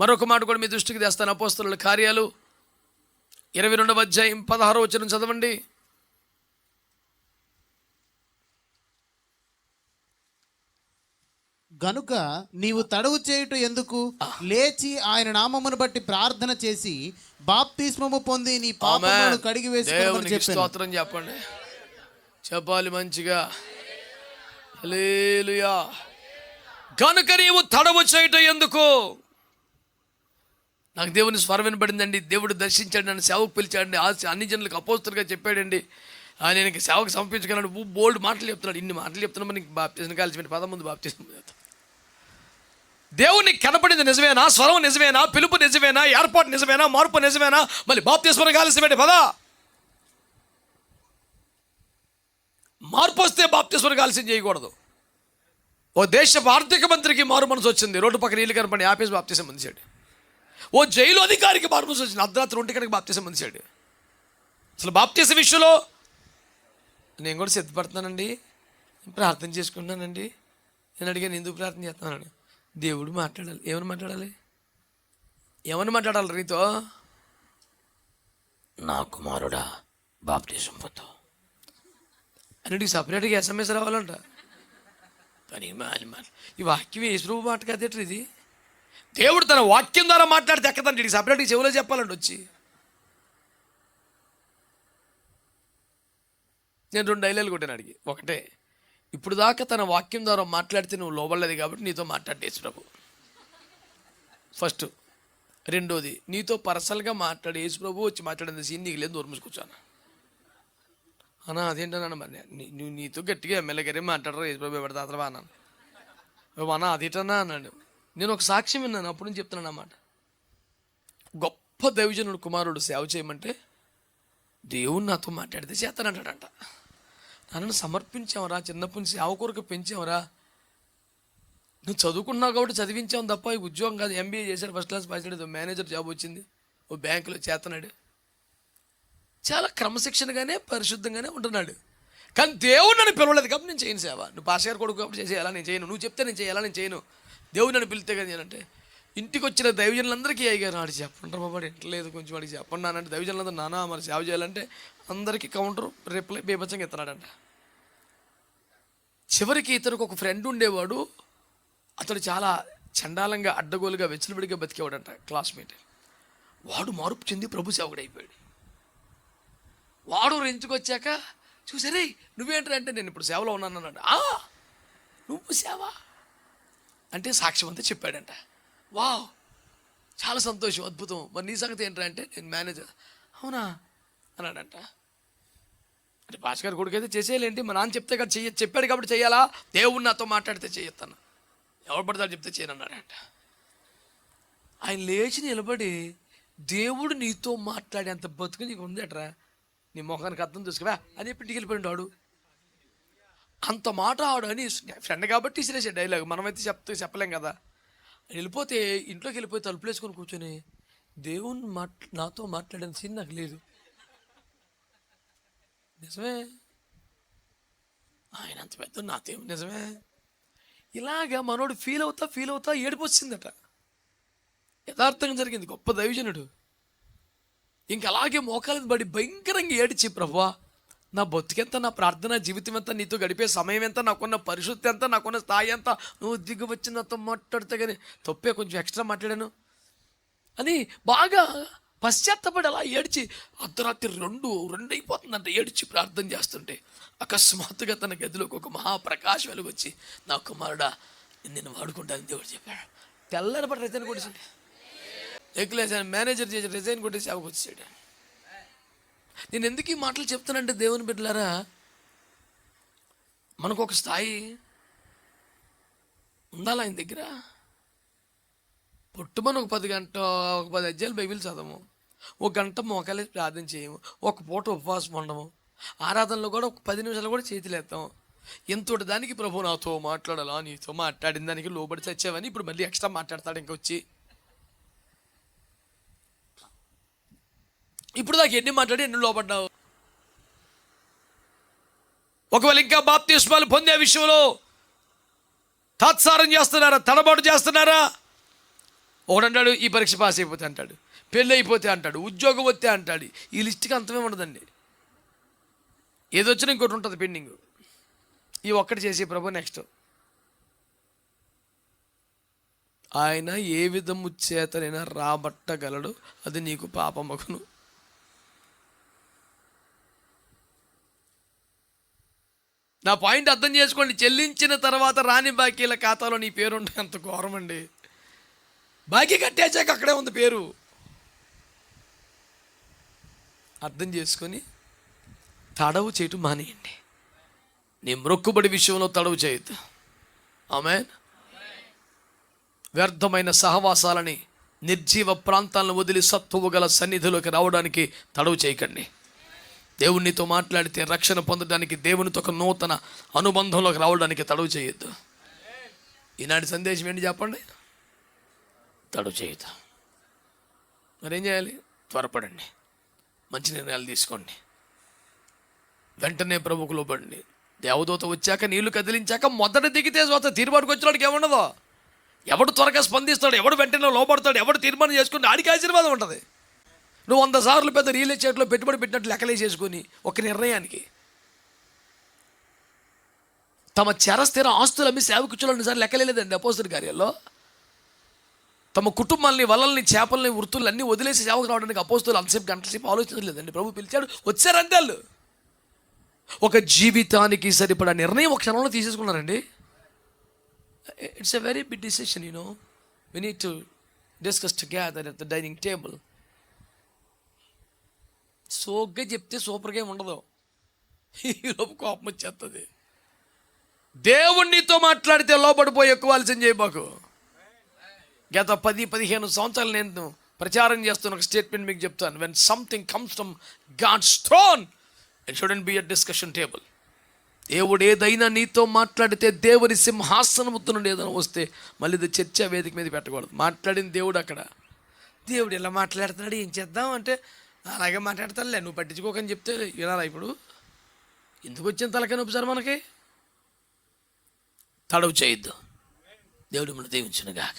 మరొక మాట కూడా మీ దృష్టికి తెస్తాను. అపోస్తుల కార్యాలు ఇరవై రెండవ అధ్యాయం పదహారో వచ్చిన చదవండి. గనుక నీవు తడవు చేయుట ఎందుకు? లేచి ఆయన నామమును బట్టి ప్రార్థన చేసి బాప్తిస్మము పొంది నీ పాపములను. కడిగి చెప్పాను. స్తోత్రం చెప్పండి. చెప్పాలి మంచిగా. హల్లెలూయా. కనుక నీవు తడవు చేయటం ఎందుకు? నాకు దేవుని స్వరం వినబడిందండి. దేవుడు దర్శించాడు నన్ను సేవకు పిలిచాడండి. ఆ అన్ని జనులకు అపోస్తులుగా చెప్పాడండి. నేను సేవకు సమర్పించగలను బోల్డ్ మాటలు చెప్తున్నాడు. ఇన్ని మాటలు చెప్తున్నా నీకు బాప్తిజం కాల్చి పదం ముందు బాప్తిజం దేవునికి కనపడింది నిజమేనా? స్వరం నిజమేనా? పిలుపు నిజమేనా? ఏర్పాటు నిజమేనా? మార్పు నిజమేనా? మళ్ళీ బాప్తిస్మరం కాల్సి పదా. మార్పు వస్తే బాప్తిస్మరం కాల్సి చేయకూడదు. ఓ దేశ ఆర్థిక మంత్రికి మారు మనసు వచ్చింది. రోడ్డు పక్కన ఇల్లు కనపడి ఆపేసి బాప్తిసం మందిశాడు ఓ జైలు అధికారికి మనసు వచ్చింది అర్ధరాత్రి ఒంటి కనుక బాప్తీసం మందిశాడు అసలు బాప్తీస విషయంలో నేను కూడా సిద్ధపడుతున్నానండి. నేను ప్రార్థన చేసుకుంటున్నానండి. నేను అడిగాను ఎందుకు ప్రార్థన చేస్తున్నాను దేవుడు మాట్లాడాలి. ఏమని మాట్లాడాలి? ఏమని మాట్లాడాలి నీతో నా కుమారుడా బాప్తీసం పొందావు అని సపరేట్గా ఎస్ఎంఎస్ రావాలంట. మాట ఈ వాక్యం యేసుప్రభు మాట కదేట్రు ఇది? దేవుడు తన వాక్యం ద్వారా మాట్లాడితే ఎక్కదండి ఇది సపరేట్గా చెవులో చెప్పాలండి వచ్చి. నేను రెండు డైలాగులు కొట్టాను అడిగి. ఒకటే ఇప్పుడు దాకా తన వాక్యం ద్వారా మాట్లాడితే నువ్వు లోబడలేదు కాబట్టి నీతో మాట్లాడేసి ప్రభు. ఫస్ట్ రెండోది నీతో పర్సనల్గా మాట్లాడి యేసుప్రభు వచ్చి మాట్లాడిన సీన్ నీకు లేదు దూరం కూర్చోను అన్నా అదేంటన్నా మరి నువ్వు నీతో గట్టిగా ఎమ్మెల్యే మాట్లాడరు యేసుప్రభు ఎవరి అతను అన్నాను. "ఓ అన్నా అదేటన్నా అన్నాడు. నేను ఒక సాక్ష్యం విన్నాను అప్పుడు నుంచి చెప్తున్నాను అన్నమాట. గొప్ప దైవజనుడు కుమారుడు సేవ చేయమంటే దేవుడు నాతో మాట్లాడితే చేస్తానంటాడంట. నన్ను సమర్పించావరా చిన్నప్పటి నుంచి సేవ కొరకు పెంచావరా? నువ్వు చదువుకున్నావు కాబట్టి చదివించావు తప్ప ఈ ఉద్యోగం కాదు. ఎంబీఏ చేశాడు ఫస్ట్ క్లాస్ పాస్ అయ్యాడు మేనేజర్ జాబ్ వచ్చింది ఓ బ్యాంకులో చేస్తున్నాడు. చాలా క్రమశిక్షణగానే పరిశుద్ధంగానే ఉంటున్నాడు. కానీ దేవుడు నన్ను పిలవలేదు కాబట్టి నేను చేయను సేవ. నువ్వు పాస్ గారు కొడుకు కాబట్టి చేసేయాలా? నేను చేయను. నువ్వు చెప్తే నేను చేయాలా? నేను చేయను. దేవుడు నన్ను పిలితే కదా నేనంటే ఇంటికి వచ్చిన దైవజనులందరికీ అయ్యారు నాడు చెప్పండి బాబా ఇంటలేదు కొంచెం వాడికి చెప్పండి నానంటే దైవజనులందరూ నానా మరి సేవ చేయాలంటే అందరికీ కౌంటర్ రిప్లై బీభత్సంగా ఇస్తున్నాడంట చివరికి ఇతనికి ఒక ఫ్రెండ్ ఉండేవాడు అతడు చాలా చండాలంగా అడ్డగోలుగా వెచ్చలబడిగా బతికేవాడంట క్లాస్మేట్. వాడు మార్పు చెంది ప్రభు సేవకుడు అయిపోయాడు. వాడు రెంచుకొచ్చాక చూసారే నువ్వేంటి అంటే నేను ఇప్పుడు సేవలో ఉన్నాను అన్నాడు నువ్వు సేవ? అంటే సాక్ష్యం అంతా చెప్పాడంట. వావ్! చాలా సంతోషం అద్భుతం. మరి నీ సంగతి ఏంటంటే నేను మేనేజర్. అవునా? అన్నాడంట. అంటే భాష గారి కొడుకైతే చేసేయాలేంటి? మా నాన్న చెప్తే కదా చెయ్య చెప్పాడు కాబట్టి చేయాలా దేవుడు నాతో మాట్లాడితే చేయొస్తాను ఎవరు పడతాడు చెప్తే చేయనన్నాడంట ఆయన లేచి నిలబడి దేవుడు నీతో మాట్లాడేంత బతుకు నీకు ఉందట్రా నీ మొఖానికి అర్థం చూసుకురా అని చెప్పి ఇంటికి వెళ్ళిపోయిండు వాడు. అంత మాట ఆడు అని ఫ్రెండ్ కాబట్టి ఇసిరేసే డైలాగ్ మనమైతే చెప్తే చెప్పలేం కదా. వెళ్ళిపోతే ఇంట్లోకి వెళ్ళిపోయి తలుపులు వేసుకొని కూర్చొని దేవుని మాట్ నాతో మాట్లాడిన సీన్ నాకు లేదు. నిజమే? ఆయన అంత పెద్ద నాతో నిజమే? ఇలాగా మనోడు ఫీల్ అవుతా ఫీల్ అవుతా ఏడుపు వచ్చిందట. యథార్థంగా జరిగింది గొప్ప దైవజనుడు. ఇంక అలాగే బడి పడి భయంకరంగా ఏడిచి ప్రభా నా బతుకెంత నా ప్రార్థన జీవితం ఎంత నీతో గడిపే సమయం ఎంత నాకున్న పరిశుద్ధి ఎంత నాకున్న స్థాయి ఎంత నువ్వు దిగు వచ్చి నాతో మాట్లాడితే కానీ తప్పే కొంచెం ఎక్స్ట్రా మాట్లాడాను. అని బాగా పశ్చాత్తపడి అలా ఏడ్చి అర్ధరాత్రి రెండు రెండు అయిపోతుందంటే ఏడ్చి ప్రార్థన చేస్తుంటే అకస్మాత్తుగా తన గదిలోకి ఒక మహాప్రకాశం వెలుగొచ్చి నా కుమారుడా నేను వాడుకుంటానని దేవుడు చెప్పాడు. తెల్లని తెల్లరపడి రిజైన్ కొట్టేసాడు ఎక్కులేసాను మేనేజర్ చేసి రిజైన్ కొట్టేసి సేవకు నేను ఎందుకు ఈ మాటలు చెప్తానంటే దేవుని బిడ్డలారా మనకు ఒక స్థాయి ఉండాలి ఆయన దగ్గర? పుట్టుమని ఒక పది గంట ఒక పది అజ్జాలు బైబిల్ చదవము. ఒక గంట మోకాలే ప్రార్థన చేయము. ఒక పూట ఉపవాసం ఉండము. ఆరాధనలో కూడా ఒక పది నిమిషాలు కూడా చేతులు ఎత్తాము. ఎంతటి దానికి ప్రభు నాతో మాట్లాడాలా నీతో మాట్లాడిన దానికి లోబడి చచ్చావని ఇప్పుడు మళ్ళీ ఎక్స్ట్రా మాట్లాడతాడు ఇంకొచ్చి. ఇప్పుడు దాకా ఎన్ని మాట్లాడి ఎన్ని లోపడ్డావు? ఒకవేళ ఇంకా బాప్తిస్మాలు పొందే విషయంలో తాత్సారం చేస్తున్నారా? తడబాటు చేస్తున్నారా? ఒకడంటాడు ఈ పరీక్ష పాస్ అయిపోతే అంటాడు. పెళ్ళి అయిపోతే అంటాడు. ఉద్యోగం వస్తే అంటాడు. ఈ లిస్ట్కి అంతమే ఉండదండి. ఏదో వచ్చినా ఇంకోటి ఉంటుంది పెండింగ్. ఈ ఒక్కటి చేసే ప్రభు నెక్స్ట్. ఆయన ఏ విధము చేతనైనా రాబట్టగలడు. అది నీకు పాపమగును. నా పాయింట్ అర్థం చేసుకోండి. చెల్లించిన తర్వాత రాని బాకీల ఖాతాలో నీ పేరు ఉంటే అంత ఘోరం అండి. బాకీ కట్టేసాక అక్కడే ఉంది పేరు. అర్థం చేసుకొని తడవు చేయటం మానేయండి. నీ మొక్కుబడి విషయంలో తడవు చేయొద్దు. ఆమె వ్యర్థమైన సహవాసాలని నిర్జీవ ప్రాంతాలను వదిలి సత్తువు గల సన్నిధిలోకి రావడానికి తడవు చేయకండి. దేవునితో మాట్లాడితే రక్షణ పొందడానికి దేవునితో ఒక నూతన అనుబంధంలోకి రావడానికి తడవు చేయొద్దు. ఈనాటి సందేశం ఏంటి చెప్పండి? తడవు చేయొద్దు. మరేం చేయాలి? త్వరపడండి. మంచి నిర్ణయాలు తీసుకోండి. వెంటనే ప్రభుకు లోపడండి దేవదూత వచ్చాక నీళ్ళు కదిలించాక మొదట దిగితే స్వత తీర్మానికి వచ్చినాడికి ఏముండదు? ఎవడు త్వరగా స్పందిస్తాడు? ఎవడు వెంటనే లోపడతాడు ఎవడు తీర్మానం చేసుకుంటే ఆడికి ఆశీర్వాదం ఉంటుంది. నువ్వు వంద సార్లు పెద్ద రియల్ ఎస్టేట్లో పెట్టుబడి పెట్టినట్లు లెక్కలేసేసుకొని ఒక నిర్ణయానికి. తమ చరస్థిర ఆస్తులు అమ్మి సేవకుచ్చులను సార్ లెక్కలేదండి అపోజిట్ కార్యాల్లో. తమ కుటుంబాలని వలల్ని చేపల్ని వృత్తులు అన్నీ వదిలేసి సేవకు రావడానికి అపోస్తులు అంతసేపు గంటల సేపు ఆలోచించలేదండి ప్రభు పిలిచాడు వచ్చారంతే వాళ్ళు. ఒక జీవితానికి సరిపడా నిర్ణయం ఒక క్షణంలో తీసేసుకున్నారండి. It's a very big decision you know we need to discuss together at the dining table సోగ్గా చెప్తే సూపర్గా ఉండదు. ఈలోపు కోపం వచ్చేస్తుంది దేవుణ్ణితో మాట్లాడితే లోపడిపోయి ఎక్కువ ఆలస్యం చేయబాకు గత పది పదిహేను సంవత్సరాలు నేను ప్రచారం చేస్తున్న ఒక స్టేట్మెంట్ మీకు చెప్తాను. When something comes from God's throne it shouldn't be a discussion table దేవుడు ఏదైనా నీతో మాట్లాడితే దేవుని సింహాసనముత్తు నుండి ఏదైనా వస్తే మళ్ళీ ఇది చర్చ వేదిక మీద పెట్టకూడదు. మాట్లాడిన దేవుడు అక్కడ. దేవుడు ఇలా మాట్లాడుతున్నాడు ఏం చేద్దాం అంటే అలాగే మాట్లాడతానులే నువ్వు పట్టించుకోకని చెప్తే వినాలా ఇప్పుడు. ఎందుకు వచ్చిన తలకాయ నొప్పి సార్ మనకి? తడవు చేయొద్దు. దేవుడు మన దీవించును గాక